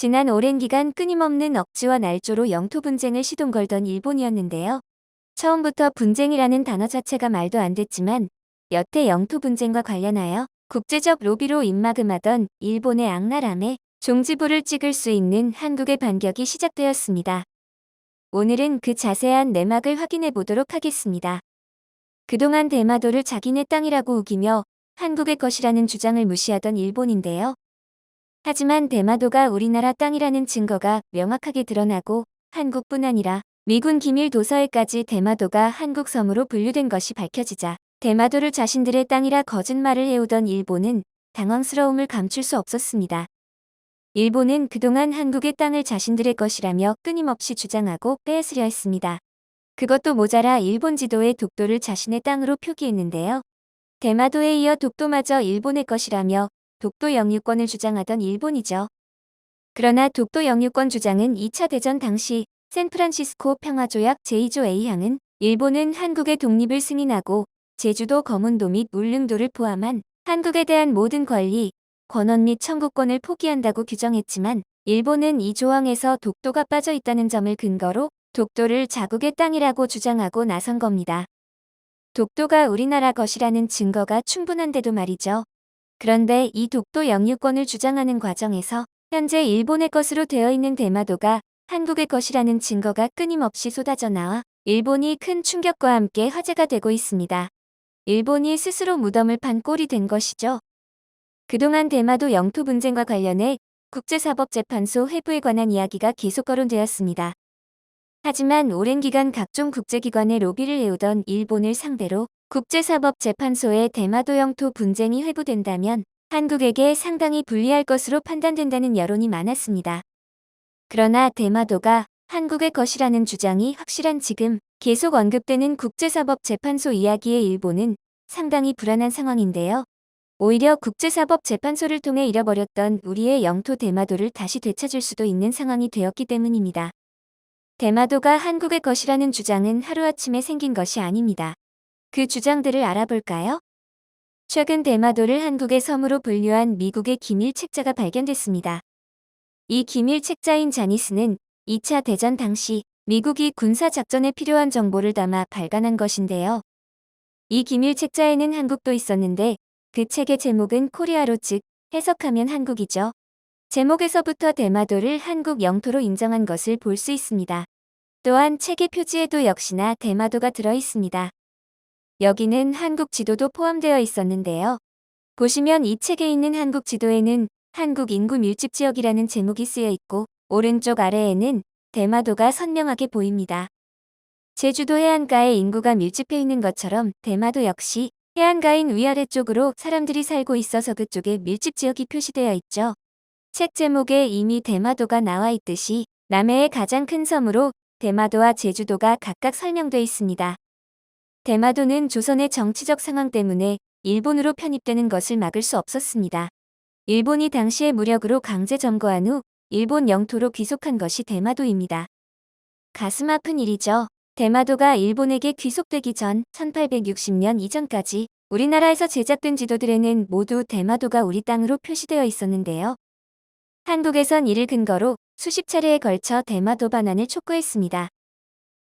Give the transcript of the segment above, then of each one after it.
지난 오랜 기간 끊임없는 억지와 날조로 영토 분쟁을 시동 걸던 일본이었는데요. 처음부터 분쟁이라는 단어 자체가 말도 안 됐지만 여태 영토 분쟁과 관련하여 국제적 로비로 입막음하던 일본의 악랄함에 종지부를 찍을 수 있는 한국의 반격이 시작되었습니다. 오늘은 그 자세한 내막을 확인해 보도록 하겠습니다. 그동안 대마도를 자기네 땅이라고 우기며 한국의 것이라는 주장을 무시하던 일본인데요. 하지만 대마도가 우리나라 땅이라는 증거가 명확하게 드러나고 한국뿐 아니라 미군 기밀 도서에까지 대마도가 한국 섬으로 분류된 것이 밝혀지자 대마도를 자신들의 땅이라 거짓말을 해오던 일본은 당황스러움을 감출 수 없었습니다. 일본은 그동안 한국의 땅을 자신들의 것이라며 끊임없이 주장하고 빼앗으려 했습니다. 그것도 모자라 일본 지도에 독도를 자신의 땅으로 표기했는데요. 대마도에 이어 독도마저 일본의 것이라며 독도 영유권을 주장하던 일본이죠. 그러나 독도 영유권 주장은 2차 대전 당시 샌프란시스코 평화조약 제2조 A항은 일본은 한국의 독립을 승인하고 제주도 거문도 및 울릉도를 포함한 한국에 대한 모든 권리, 권원 및 청구권을 포기한다고 규정했지만 일본은 이 조항에서 독도가 빠져 있다는 점을 근거로 독도를 자국의 땅이라고 주장하고 나선 겁니다. 독도가 우리나라 것이라는 증거가 충분한데도 말이죠. 그런데 이 독도 영유권을 주장하는 과정에서 현재 일본의 것으로 되어 있는 대마도가 한국의 것이라는 증거가 끊임없이 쏟아져 나와 일본이 큰 충격과 함께 화제가 되고 있습니다. 일본이 스스로 무덤을 판 꼴이 된 것이죠. 그동안 대마도 영토 분쟁과 관련해 국제사법재판소 회부에 관한 이야기가 계속 거론되었습니다. 하지만 오랜 기간 각종 국제기관의 로비를 해오던 일본을 상대로 국제사법재판소에 대마도 영토 분쟁이 회부된다면 한국에게 상당히 불리할 것으로 판단된다는 여론이 많았습니다. 그러나 대마도가 한국의 것이라는 주장이 확실한 지금 계속 언급되는 국제사법재판소 이야기의 일본은 상당히 불안한 상황인데요. 오히려 국제사법재판소를 통해 잃어버렸던 우리의 영토 대마도를 다시 되찾을 수도 있는 상황이 되었기 때문입니다. 대마도가 한국의 것이라는 주장은 하루아침에 생긴 것이 아닙니다. 그 주장들을 알아볼까요? 최근 대마도를 한국의 섬으로 분류한 미국의 기밀 책자가 발견됐습니다. 이 기밀 책자인 자니스는 2차 대전 당시 미국이 군사작전에 필요한 정보를 담아 발간한 것인데요. 이 기밀 책자에는 한국도 있었는데 그 책의 제목은 코리아로 즉 해석하면 한국이죠. 제목에서부터 대마도를 한국 영토로 인정한 것을 볼 수 있습니다. 또한 책의 표지에도 역시나 대마도가 들어 있습니다. 여기는 한국 지도도 포함되어 있었는데요. 보시면 이 책에 있는 한국 지도에는 한국 인구 밀집 지역이라는 제목이 쓰여 있고 오른쪽 아래에는 대마도가 선명하게 보입니다. 제주도 해안가에 인구가 밀집해 있는 것처럼 대마도 역시 해안가인 위아래 쪽으로 사람들이 살고 있어서 그쪽에 밀집 지역이 표시되어 있죠. 책 제목에 이미 대마도가 나와 있듯이 남해의 가장 큰 섬으로 대마도와 제주도가 각각 설명돼 있습니다. 대마도는 조선의 정치적 상황 때문에 일본으로 편입되는 것을 막을 수 없었습니다. 일본이 당시의 무력으로 강제 점거한 후 일본 영토로 귀속한 것이 대마도입니다. 가슴 아픈 일이죠. 대마도가 일본에게 귀속되기 전 1860년 이전까지 우리나라에서 제작된 지도들에는 모두 대마도가 우리 땅으로 표시되어 있었는데요. 한국에선 이를 근거로 수십 차례에 걸쳐 대마도 반환을 촉구했습니다.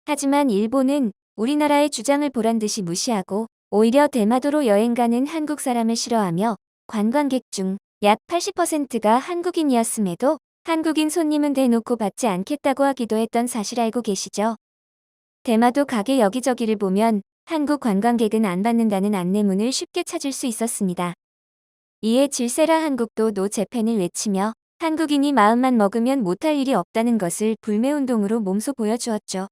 하지만 일본은 우리나라의 주장을 보란 듯이 무시하고 오히려 대마도로 여행 가는 한국 사람을 싫어하며 관광객 중 약 80%가 한국인이었음에도 한국인 손님은 대놓고 받지 않겠다고 하기도 했던 사실 알고 계시죠? 대마도 가게 여기저기를 보면 한국 관광객은 안 받는다는 안내문을 쉽게 찾을 수 있었습니다. 이에 질세라 한국도 노 재팬을 외치며 한국인이 마음만 먹으면 못할 일이 없다는 것을 불매운동으로 몸소 보여주었죠.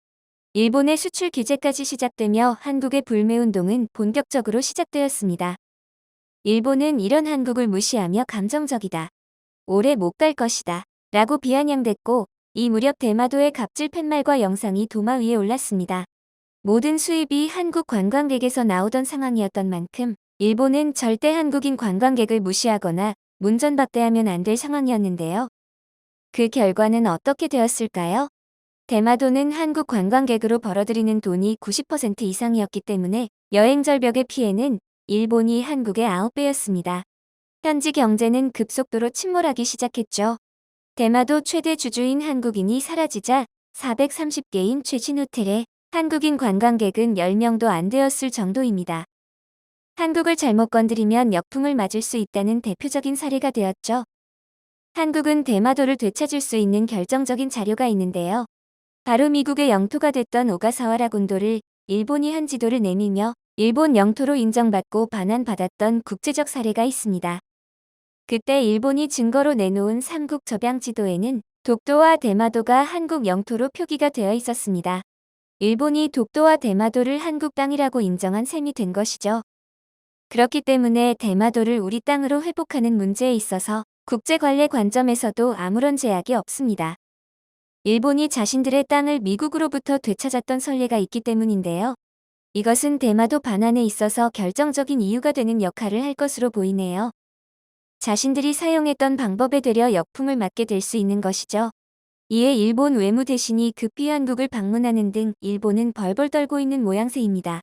일본의 수출 규제까지 시작되며 한국의 불매운동은 본격적으로 시작되었습니다. 일본은 이런 한국을 무시하며 감정적이다. 오래 못 갈 것이다. 라고 비아냥댔고 이 무렵 대마도의 갑질 팻말과 영상이 도마 위에 올랐습니다. 모든 수입이 한국 관광객에서 나오던 상황이었던 만큼 일본은 절대 한국인 관광객을 무시하거나 문전박대하면 안 될 상황이었는데요. 그 결과는 어떻게 되었을까요? 대마도는 한국 관광객으로 벌어들이는 돈이 90% 이상이었기 때문에 여행 절벽의 피해는 일본이 한국의 9배였습니다. 현지 경제는 급속도로 침몰하기 시작했죠. 대마도 최대 주주인 한국인이 사라지자 430개인 최신 호텔에 한국인 관광객은 10명도 안 되었을 정도입니다. 한국을 잘못 건드리면 역풍을 맞을 수 있다는 대표적인 사례가 되었죠. 한국은 대마도를 되찾을 수 있는 결정적인 자료가 있는데요. 바로 미국의 영토가 됐던 오가사와라 군도를 일본이 한 지도를 내밀며 일본 영토로 인정받고 반환받았던 국제적 사례가 있습니다. 그때 일본이 증거로 내놓은 삼국 접양 지도에는 독도와 대마도가 한국 영토로 표기가 되어 있었습니다. 일본이 독도와 대마도를 한국 땅이라고 인정한 셈이 된 것이죠. 그렇기 때문에 대마도를 우리 땅으로 회복하는 문제에 있어서 국제 관례 관점에서도 아무런 제약이 없습니다. 일본이 자신들의 땅을 미국으로부터 되찾았던 선례가 있기 때문인데요. 이것은 대마도 반환에 있어서 결정적인 이유가 되는 역할을 할 것으로 보이네요. 자신들이 사용했던 방법에 되려 역풍을 맞게 될 수 있는 것이죠. 이에 일본 외무 대신이 급히 한국을 방문하는 등 일본은 벌벌 떨고 있는 모양새입니다.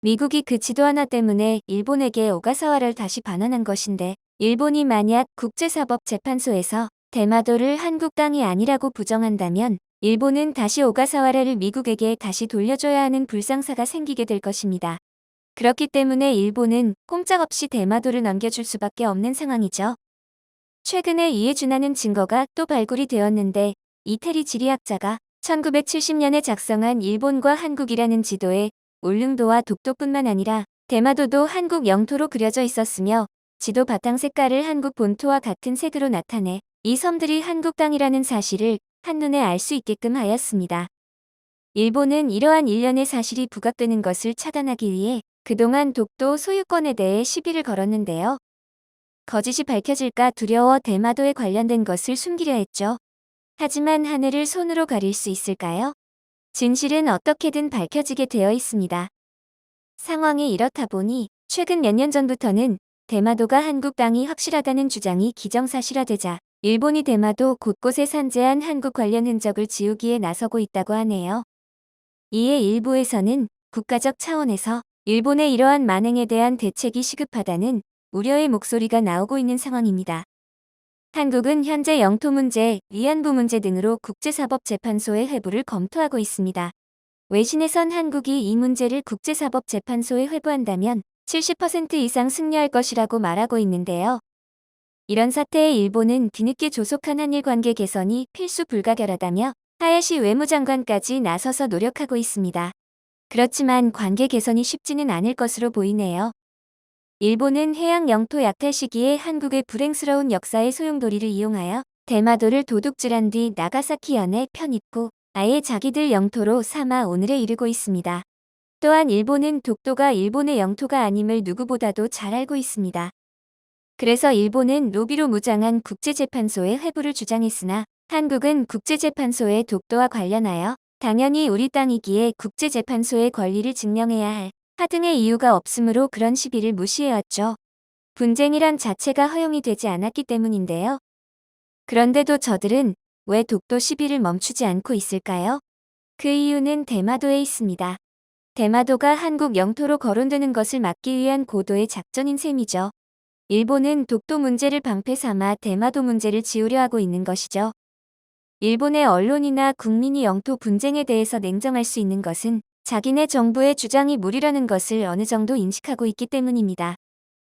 미국이 그 지도 하나 때문에 일본에게 오가사와를 다시 반환한 것인데 일본이 만약 국제사법재판소에서 대마도를 한국 땅이 아니라고 부정한다면 일본은 다시 오가사와라를 미국에게 다시 돌려줘야 하는 불상사가 생기게 될 것입니다. 그렇기 때문에 일본은 꼼짝없이 대마도를 넘겨줄 수밖에 없는 상황이죠. 최근에 이에 준하는 증거가 또 발굴이 되었는데 이태리 지리학자가 1970년에 작성한 일본과 한국이라는 지도에 울릉도와 독도뿐만 아니라 대마도도 한국 영토로 그려져 있었으며 지도 바탕 색깔을 한국 본토와 같은 색으로 나타내 이 섬들이 한국 땅이라는 사실을 한눈에 알 수 있게끔 하였습니다. 일본은 이러한 일련의 사실이 부각되는 것을 차단하기 위해 그동안 독도 소유권에 대해 시비를 걸었는데요. 거짓이 밝혀질까 두려워 대마도에 관련된 것을 숨기려 했죠. 하지만 하늘을 손으로 가릴 수 있을까요? 진실은 어떻게든 밝혀지게 되어 있습니다. 상황이 이렇다 보니 최근 몇 년 전부터는 대마도가 한국 땅이 확실하다는 주장이 기정사실화되자 일본이 대마도 곳곳에 산재한 한국 관련 흔적을 지우기에 나서고 있다고 하네요. 이에 일부에서는 국가적 차원에서 일본의 이러한 만행에 대한 대책이 시급하다는 우려의 목소리가 나오고 있는 상황입니다. 한국은 현재 영토 문제, 위안부 문제 등으로 국제사법재판소의 회부를 검토하고 있습니다. 외신에선 한국이 이 문제를 국제사법재판소에 회부한다면 70% 이상 승리할 것이라고 말하고 있는데요. 이런 사태에 일본은 뒤늦게 조속한 한일 관계 개선이 필수 불가결하다며 하야시 외무장관까지 나서서 노력하고 있습니다. 그렇지만 관계 개선이 쉽지는 않을 것으로 보이네요. 일본은 해양 영토 약탈 시기에 한국의 불행스러운 역사의 소용돌이를 이용하여 대마도를 도둑질한 뒤 나가사키현에 편입고 아예 자기들 영토로 삼아 오늘에 이르고 있습니다. 또한 일본은 독도가 일본의 영토가 아님을 누구보다도 잘 알고 있습니다. 그래서 일본은 로비로 무장한 국제재판소에 회부를 주장했으나 한국은 국제재판소의 독도와 관련하여 당연히 우리 땅이기에 국제재판소의 권리를 증명해야 할 하등의 이유가 없으므로 그런 시비를 무시해왔죠. 분쟁이란 자체가 허용이 되지 않았기 때문인데요. 그런데도 저들은 왜 독도 시비를 멈추지 않고 있을까요? 그 이유는 대마도에 있습니다. 대마도가 한국 영토로 거론되는 것을 막기 위한 고도의 작전인 셈이죠. 일본은 독도 문제를 방패 삼아 대마도 문제를 지우려 하고 있는 것이죠. 일본의 언론이나 국민이 영토 분쟁에 대해서 냉정할 수 있는 것은 자기네 정부의 주장이 무리라는 것을 어느 정도 인식하고 있기 때문입니다.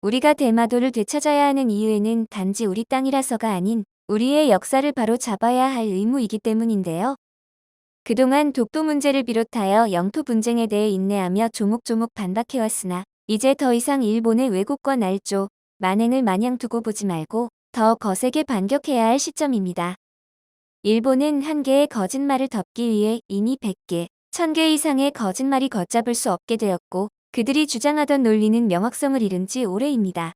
우리가 대마도를 되찾아야 하는 이유에는 단지 우리 땅이라서가 아닌 우리의 역사를 바로 잡아야 할 의무이기 때문인데요. 그동안 독도 문제를 비롯하여 영토 분쟁에 대해 인내하며 조목조목 반박해왔으나 이제 더 이상 일본의 왜곡과 날조, 만행을 마냥 두고 보지 말고 더 거세게 반격해야 할 시점입니다. 일본은 한 개의 거짓말을 덮기 위해 이미 100개, 1000개 이상의 거짓말이 걷잡을 수 없게 되었고 그들이 주장하던 논리는 명확성을 잃은 지 오래입니다.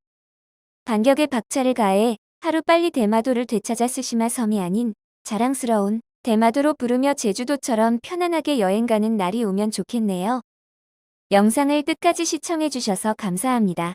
반격에 박차를 가해 하루빨리 대마도를 되찾아 스시마 섬이 아닌 자랑스러운 대마도로 부르며 제주도처럼 편안하게 여행 가는 날이 오면 좋겠네요. 영상을 끝까지 시청해주셔서 감사합니다.